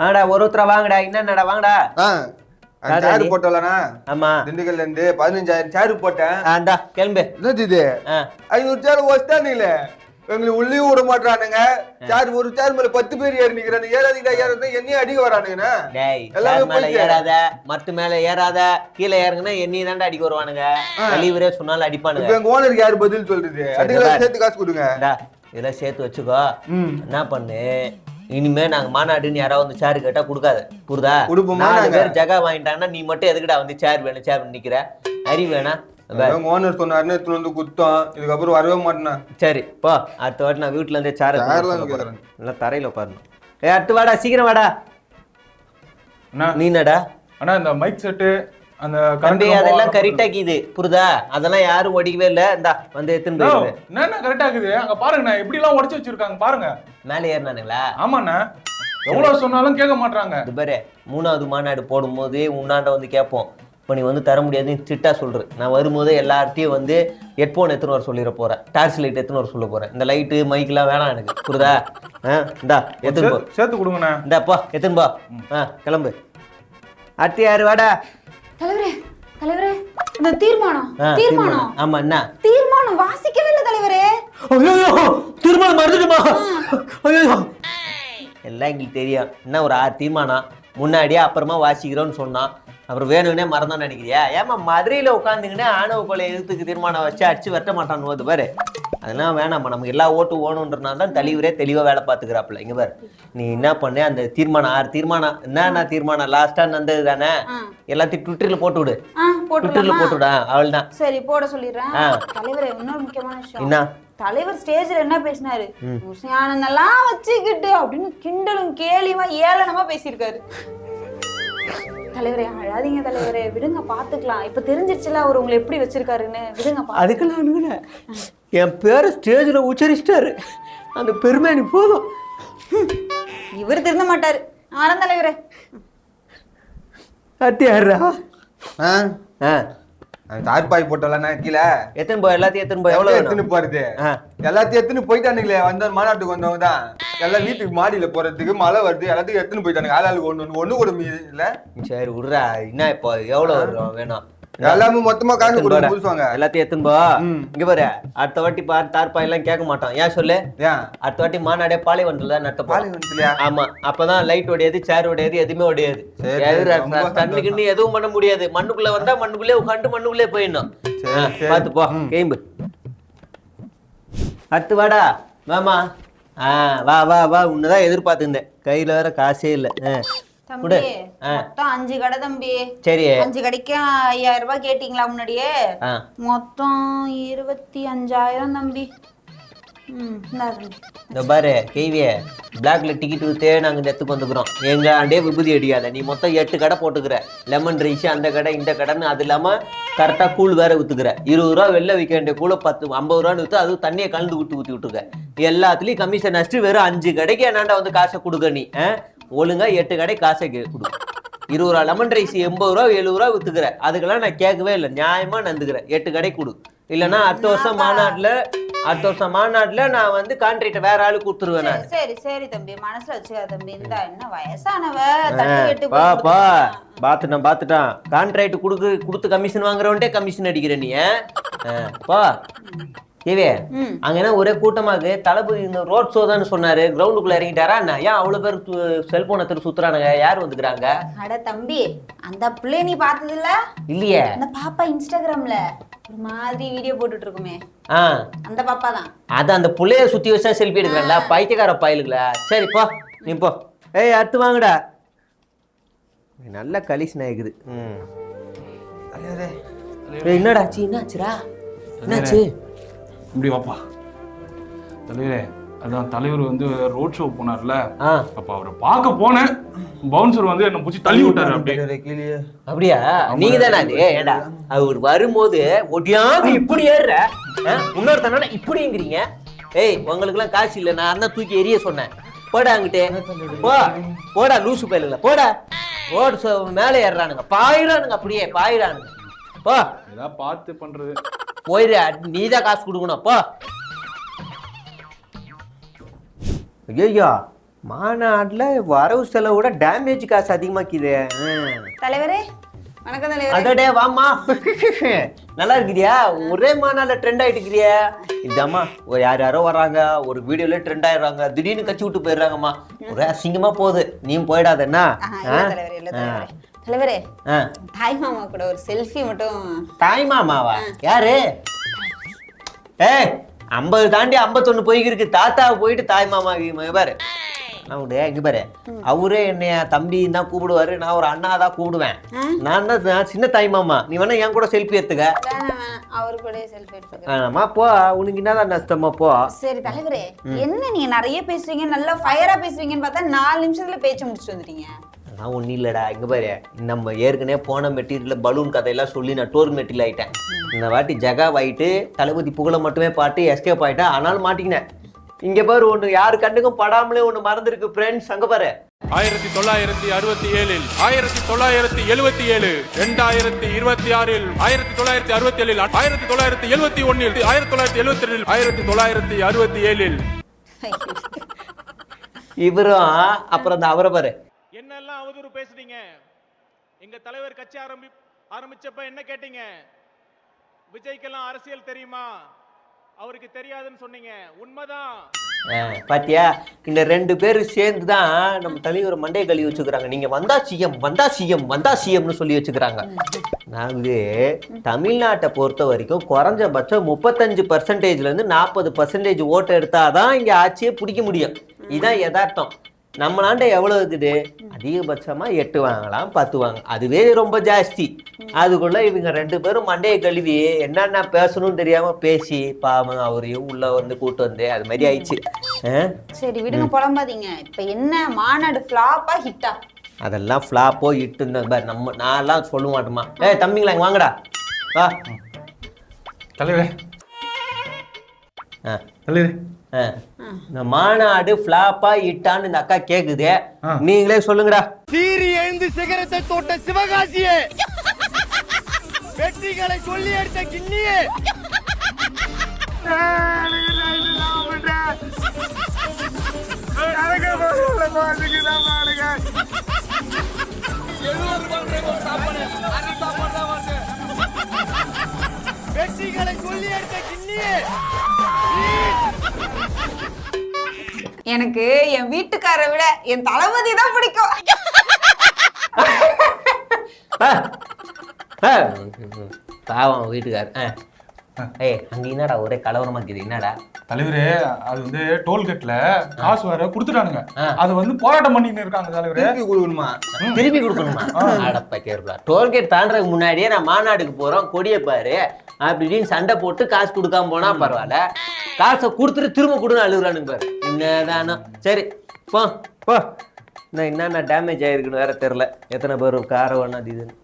வாங்கடா ஒரு ஒருத்தரா வாங்கடா என்னடா வாங்கடா. சேரு நீ? போட்டலண்ணா ஆமா. திண்டுக்கல்ல இருந்து பதினஞ்சாயிரம் சேரு போட்டேன். ஆ, இந்தா கிளம்பு. என்னது இது? ஐநூறு சேர் வச்சுட்டானுங்களே எங்களுக்கு உள்ளே விட மாட்டானுங்க சேர் ஒரு சேர் மேல பத்து பேர் ஏறி நிக்கிறானுங்க. ஏறாதீங்கடா ஏறாத என்னையும் அடிக்க வரானுங்கண்ணா. எல்லாமே மேல. ஏறாத மத்து மேல ஏறாத கீழே இறங்குனா என்னையும் தாண்டா அடிக்க வருவானுங்க. தலைவரே சொன்னாலும் அடிப்பானுங்க. எங்க ஓனருக்கு யாரு பதில் சொல்றது? அதுக்கெல்லாம். சேர்த்து காசு கொடுங்க. இதெல்லாம் சேர்த்து வச்சுக்கோ. என்ன பண்ணு? இனிமே நாங்க மாநாடுன்னு யாராவது வந்து சேர் கேட்டா கொடுக்காத. புரியுதா? கொடுப்போமா நாலு நாங்க? பேர் ஜகா வாங்கிட்டாங்கன்னா நீ மட்டும் எதுக்குடா வந்து சேர் வேணும் சேர் நிக்கிற? அறி வேணா? ஓனர் சொன்னாருன்னு எடுத்துட்டு வந்து குத்தோம். இதுக்கப்புறம் வரவே மாட்டேனா சரி போ. அடுத்த வாட்டி நான் வீட்டுல இருந்தே சேர். நல்லா தரையில உட்காரணும் ஏ அடுத்து வாடா சீக்கிரம் வாடா. அண்ணா. நீ என்னடா? அண்ணா இந்த மைக் செட்டு அந்த current அதெல்லாம் கரெக்டா கீது புரியுதா அதெல்லாம் யாரும் ஒடிக்கவே இல்ல. இந்தா வந்து எடுத்துன்னு போயிடுது என்னண்ணா கரெக்டா இருக்குது அங்க பாருங்கண்ணா எப்படி எல்லாம் உடைச்சு வச்சிருக்காங்க பாருங்க. மேலே ஏறினானுங்களா? ஆமாண்ணா. எவ்வளவு சொன்னாலும் கேட்க மாட்டாங்க இது பாரு மூணாவது மாநாடு போடும்போது உன்னாண்ட வந்து கேட்போம். இப்போ நீ வந்து தர முடியாதுன்னு சிட்டா சொல்ற. நான் வரும்போது எல்லார்ட்டையும் வந்து ஹெட்ஃபோன் எத்தனை வர சொல்லிட போறேன். டார்ச் லைட் எத்தனை வர சொல்ல போறேன். இந்த லைட்டு மைக்கெல்லாம் வேணாம் எனக்கு. புரியுதா ஆ இந்தா எத்துன்னு போ. சேர்த்து- கொடுங்கண்ணா. இந்தா போ எத்துன்னு போ. ஆ கிளம்பு. அடுத்து யாரு வாடா. தலைவரே தலைவரே இந்த தீர்மானம் தீர்மானம். ஆமா என்ன தீர்மானம் வாசிக்கவே இல்லை தலைவரே. ஐயோ தீர்மானம் மறந்துட்டுமா? ஐயோ எல்லாம் எங்களுக்கு தெரியும். என்ன ஒரு ஆறு தீர்மானம்? முன்னாடியே அப்புறமா வாசிக்கிறோம்னு சொன்னான். அப்புறம் வேணும்னே மறந்தோம்னு நினைக்கிறியா? ஏமா மதுரையில் உட்காந்துக்கினே ஆணவ கொலை எதிர்த்துக்கு தீர்மானம் வச்சு அடிச்சு வெட்ட மாட்டான்னு போது பாரு. அதெல்லாம் வேணாம்மா நமக்கு எல்லா ஓட்டு ஓணுன்றனால தான் தலைவரே தெளிவாக வேலை பார்த்துக்கிறாப்புல. இங்க பாரு. நீ என்ன பண்ணு அந்த தீர்மானம் ஆறு தீர்மானம் என்னென்ன தீர்மானம்? லாஸ்ட்டாக நடந்தது தானே. எல்லாத்தையும் ட்விட்டரில் போட்டு விடு. ட்விட்டரில் போட்டுடலாமா போட்டு விடா அவள் தான் சரி போட சொல்லிடுறேன். தலைவரே இன்னொரு முக்கியமான விஷயம். என்ன? தலைவர் ஸ்டேஜ்ல என்ன பேசினாரு? ஆனந்தெல்லாம் வச்சுக்கிட்டு அப்படின்னு கிண்டலும் கேலியுமா ஏளனமா பேசியிருக்காரு. தலைவரே அழாதீங்க தலைவரே. விடுங்க பாத்துக்கலாம் இப்ப தெரிஞ்சிருச்சுல அவர் உங்களை எப்படி வச்சிருக்காருன்னு. விடுங்க அதுக்கெல்லாம் அணுகுல என் பேரை ஸ்டேஜில் உச்சரிச்சிட்டாரு. அந்த பெருமை எனக்கு போதும். இவர் திருந்த மாட்டாரு. ஆனந்த தலைவரே. அத்தியாரா? ஆ? தார்பாய் போட்டலண்ணா கீழே எத்தனை போய் எல்லாத்தையும் எத்தனை போய் எவ்வளோ எத்தனை போறது எல்லாத்தையும் எடுத்துன்னு போயிட்டானுங்களே? வந்த மாநாட்டுக்கு வந்தவங்க தான். எல்லாம் வீட்டுக்கு மாடியில போறதுக்கு மழை வருது. எல்லாத்தையும் எடுத்துன்னு போயிட்டானுங்க? ஆளாளுக்கு ஒண்ணு ஒண்ணு ஒண்ணு கூட மீதி இல்ல. சரி விட்றா. என்ன இப்போ? எவ்வளோ வரும்? வேணும். எல்லாமே மொத்தமா காசு. புதுசுவாங்க. எல்லாத்தையும் எத்தனை போ. ம். இங்க பாரு அடுத்த வாட்டி பாரு தார்பாய் எல்லாம் கேட்க மாட்டோம். ஏன் சொல்லு? ஏன்? அடுத்த வாட்டி மாநாடே பாலைவனத்துல நட்ட போறோம். பாலைவனத்துலயா ஆமா. அப்பதான் லைட் உடையாது சேர் உடையாது எதுவுமே ரொம்ப தண்ணிக்குன்னு எதுவும் பண்ண முடியாது. மண்ணுக்குள்ள வந்தா மண்ணுக்குள்ளே உட்காந்து மண்ணுக்குள்ளே போயிடணும். பாத்து போ. கேம்பு. அடுத்து வாடா. வாமா. ஆ வா வா வா. உன்னதான் எதிர்பார்த்துருந்தேன். கையில வேற காசே இல்ல. ஆ, தம்பி ஆ, மொத்தம் அஞ்சு கடை தம்பி. சரி. அஞ்சு கடைக்கு ஐயாயிரம் ரூபாய் கேட்டீங்களா முன்னாடியே? மொத்தம் இருபத்தி அஞ்சாயிரம் தம்பி இந்தா பாரு கேவியே பிளாக்ல டிக்கெட் வித்தே நாங்க இந்த இடத்துக்கு வந்துக்கிறோம். எங்க ஆண்டே விபூதி அடிக்காத நீ மொத்தம் எட்டு கடை போட்டுக்கிற. லெமன் ரைஸ் அந்த கடை இந்த கடைன்னு அது இல்லாம கரெக்டா கூழ் வேற வித்துக்கிற இருபது ரூபா வெளில விற்க வேண்டிய கூழ பத்து ஐம்பது ரூபான்னு வித்து அதுவும் தண்ணியை கலந்து விட்டு ஊத்தி விட்டுருக்க. எல்லாத்துலயும் கமிஷன் அடிச்சுட்டு வெறும் அஞ்சு கடைக்கு என்னாண்ட வந்து காசை கொடுக்க நீ? ஒழுங்கா எட்டு கடை காசை கொடு. இருபது ரூபா லெமன் ரைஸ் எண்பது ரூபா எழுபது ரூபா வித்துக்கிற. அதுக்கெல்லாம் நான் கேட்கவே இல்லை. நியாயமா நந்துக்கிறேன். எட்டு கடை கொடு. இல்லைன்னா அடுத்த வருஷம் மாநாட்டுல அடுத்த வருஷம் மாநாட்டுல நான் வந்து கான்ட்ராக்ட் வேற ஆளு கொடுத்துருவேன் நான். சரி, சரி தம்பி. மனசுல வச்சுக்காத தம்பி. இந்த என்ன வயசானவ? பா பா. பாத்துட்டான் பாத்துட்டான். கான்ட்ராக்ட் கொடுக்கு கொடுத்து கமிஷன் வாங்குறவன்ட்டே கமிஷன் அடிக்கிற நீ பா. ம். அங்க என்ன ஒரே கூட்டமா இருக்கு. தளபதி இந்த ரோட் ஷோ தான் சொன்னாரு. கிரவுண்டுக்குள்ள இறங்கிட்டாரா என்ன? ஏன் அவ்வளவு பேர் செல்போன் எடுத்து சுத்துறானுங்க? யார் வந்துக்கிறாங்க? அட தம்பி அந்த பிள்ளை நீ பார்த்தது இல்ல இல்லையே. அந்த பாப்பா இன்ஸ்டாகிராம்ல ஒரு மாதிரி வீடியோ போட்டுட்டு இருக்குமே அந்த பாப்பா தான் அது அந்த புள்ளைய சுத்தி வச்சா செல்ஃபி எடுக்கிறான்ல? பைத்தியக்கார பயலுங்களா சரி போ. நீ போ. ஏய் அடுத்து வாங்கடா. நல்ல ம். ஏய், என்னடா ஆச்சு? என்னாச்சுடா? என்னாச்சு? இப்படி வாப்பா. தலைவரே அதான் தலைவர் வந்து ரோட் ஷோ போனார்ல. அப்ப அவரை பார்க்க போனேன். பவுன்சர் வந்து என்ன பிடிச்சி தள்ளி விட்டாரு அப்படியே. அப்படியா? நீங்க தானே அது? ஏடா. அவர் வரும்போது ஒடியாம இப்படி ஏறுற. ஆ? இன்னொருத்தனா இப்படிங்கிறீங்க ஏய் உங்களுக்குலாம் காசு இல்லை. நான் தான் தூக்கி எரிய சொன்னேன். போடா அங்கிட்டு. போ. போடா லூசு பயலுல போடா. ஓடு மேலே ஏறுறானுங்க. பாயிறானுங்க அப்படியே பாயிறானுங்க. போ. ஏதாவது பார்த்து பண்றது. போயிரு நீ தான் காசு கொடுக்கணும் போ. ஐயோ மாநாட்டில் வரவு செலவு விட டேமேஜ் காசு அதிகமாக்குது. தலைவரே வணக்கம் தலைவரே. அதடே வாம்மா. நல்லா இருக்கிறியா? ஒரே மாநாள்ல ட்ரெண்ட் ஆயிட்டு இருக்கிறியா. இதாம்மா ஒரு யார் யாரோ வர்றாங்க ஒரு வீடியோல ட்ரெண்ட் ஆயிடுறாங்க திடீர்னு கட்சி விட்டு போயிடுறாங்கம்மா. ஒரே அசிங்கமா போகுது. நீயும் இல்ல தலைவரே தாய் மாமா கூட ஒரு செல்ஃபி மட்டும். தாய் மாமாவா? யாரு? ஏய் ஐம்பது தாண்டி ஐம்பத்தொன்னு போய்க்கிருக்கு. தாத்தாவை போயிட்டு தாய் மாமா பாரு. நான் உடைய இங்க பாரு. அவரே என்னைய தம்பி தான் கூப்பிடுவாரு. நான் ஒரு அண்ணா தான் கூப்பிடுவேன்? நான் தான் சின்ன தாய் மாமா. நீ வேணா என் கூட செல்ஃபி எடுத்துக்க. அவரு கூட செல்ஃபி எடுத்துக்கிறேன். வேணாமா போ. உனக்கு என்னதான் நஷ்டமா போ. சரி தலைவரே. என்ன நீங்க நிறைய பேசுவீங்க நல்லா ஃபயரா பேசுவீங்கன்னு பார்த்தா நாலு நிமிஷத்துல பேச்சு முடிச்சுட்டு வந்துட்டீங்க. நான் ஒன்றும் இல்லைடா. இங்க பாரு நம்ம ஏற்கனவே போன மெட்டீரியல் பலூன் கதையெல்லாம் சொல்லி நான் டோர் மெட்டீரியல் ஆயிட்டேன். இந்த வாட்டி ஜகா ஆயிட்டு தளபதி புகழ மட்டுமே பாட்டு எஸ்கேப் ஆயிட்டேன் ஆனாலும் மாட்டிக்கினேன். இங்க பாரு ஒன்று யாரு கண்ணுக்கும் படாமலே ஒன்று மறந்துருக்கு ஃப்ரெண்ட்ஸ் அங்க பாரு. ஆயிரத்தி தொள்ளாயிரத்தி அறுபத்தி ஏழில் ஆயிரத்தி தொள்ளாயிரத்தி எழுபத்தி ஏழு இரண்டாயிரத்தி இருபத்தி ஆறில் ஆயிரத்தி தொள்ளாயிரத்தி அறுபத்தி ஏழில் ஆயிரத்தி தொள்ளாயிரத்தி எழுபத்தி ஒன்னில் ஆயிரத்தி தொள்ளாயிரத்தி எழுபத்தி ரெண்டில் ஆயிரத்தி தொள்ளாயிரத்தி அறுபத்தி ஏழில். இவரும் அப்புறம் அந்த அவரை பாரு. என்னெல்லாம் அவதூறு பேசுறீங்க எங்க தலைவர் கட்சி ஆரம்பி ஆரம்பிச்சப்ப என்ன கேட்டீங்க? விஜய்க்கெல்லாம் அரசியல் தெரியுமா? அவருக்கு தெரியாதுன்னு சொன்னீங்க. உண்மைதான். பாத்தியா? இந்த ரெண்டு பேரும் சேர்ந்து தான் நம்ம தலைவர் மண்டையை கழுவி வச்சுக்கிறாங்க. நீங்க வந்தா சிஎம் வந்தா சிஎம் வந்தா சிஎம்னு சொல்லி வச்சுக்கிறாங்க. நாங்க தமிழ்நாட்டை பொறுத்த வரைக்கும் குறைஞ்சபட்சம் முப்பத்தஞ்சு பர்சன்டேஜ்ல இருந்து நாற்பது பர்சன்டேஜ் ஓட்டு எடுத்தாதான் இங்க ஆட்சியை பிடிக்க முடியும். இதான் யதார்த்தம். நம்ம நாண்ட எவ்வளவு இருக்குது? அதிகபட்சமா எட்டு வாங்கலாம் பத்து வாங்க அதுவே ரொம்ப ஜாஸ்தி. அதுக்குள்ள இவங்க ரெண்டு பேரும் மண்டையை கழுவி என்னென்ன பேசணும்னு தெரியாம பேசி பாவம் அவரையும் உள்ள வந்து கூட்டு வந்து அது மாதிரி ஆயிடுச்சு. ஆ? சரி விடுங்க புலம்பாதீங்க. இப்ப என்ன மாநாடு ஃபிளாப்பா ஹிட்டா? அதெல்லாம் ஃப்ளாப்போ இட்டு நம்ம நான்லாம் சொல்ல மாட்டோமா ஏய் தம்பிங்களா இங்க வாங்கடா. வா. தலைவரே. ஆ, தலைவரே. இந்த மாநாடு ஃப்ளாப்பா இட்டான்னு இந்த அக்கா கேக்குது. நீங்களே சொல்லுங்கடா. சீறி எழுந்து சிகரத்தை தோட்ட சிவகாசியே. வெற்றிகளை சொல்லி எடுத்த கிண்ணியே. வெற்றிகளை சொல்லி எடுத்த கிண்ணியே. எனக்கு என் வீட்டுக்காரை விட என் தளபதி தான் பிடிக்கும். ஆ. ஆ. பாவம் வீட்டுக்கார் ஆ. ஏய் அங்க என்னடா ஒரே கலவரமா இருக்குது? என்னடா? தலைவரே அது வந்து டோல்கேட்ல காசு வேற கொடுத்துட்டானுங்க. அது வந்து போராட்டம் பண்ணிட்டு இருக்காங்க தலைவரே. திருப்பி கொடுக்கணுமா? திருப்பி கொடுக்கணுமா? அடப்பா கேர்பா டோல்கேட் தாண்டறதுக்கு முன்னாடியே நான் மாநாடுக்கு போறோம். கொடியை பாரு. அப்படின்னு சண்டை போட்டு காசு கொடுக்காம போனா பரவாயில்ல. காசை கொடுத்துட்டு திரும்ப கொடுன்னு அழுகுறானுங்க பாரு. என்னதானோ. சரி போ. போ. நான் என்னென்ன டேமேஜ் ஆயிருக்குன்னு வேற தெரில எத்தனை பேர் காரை ஒன்றா இதுன்னு.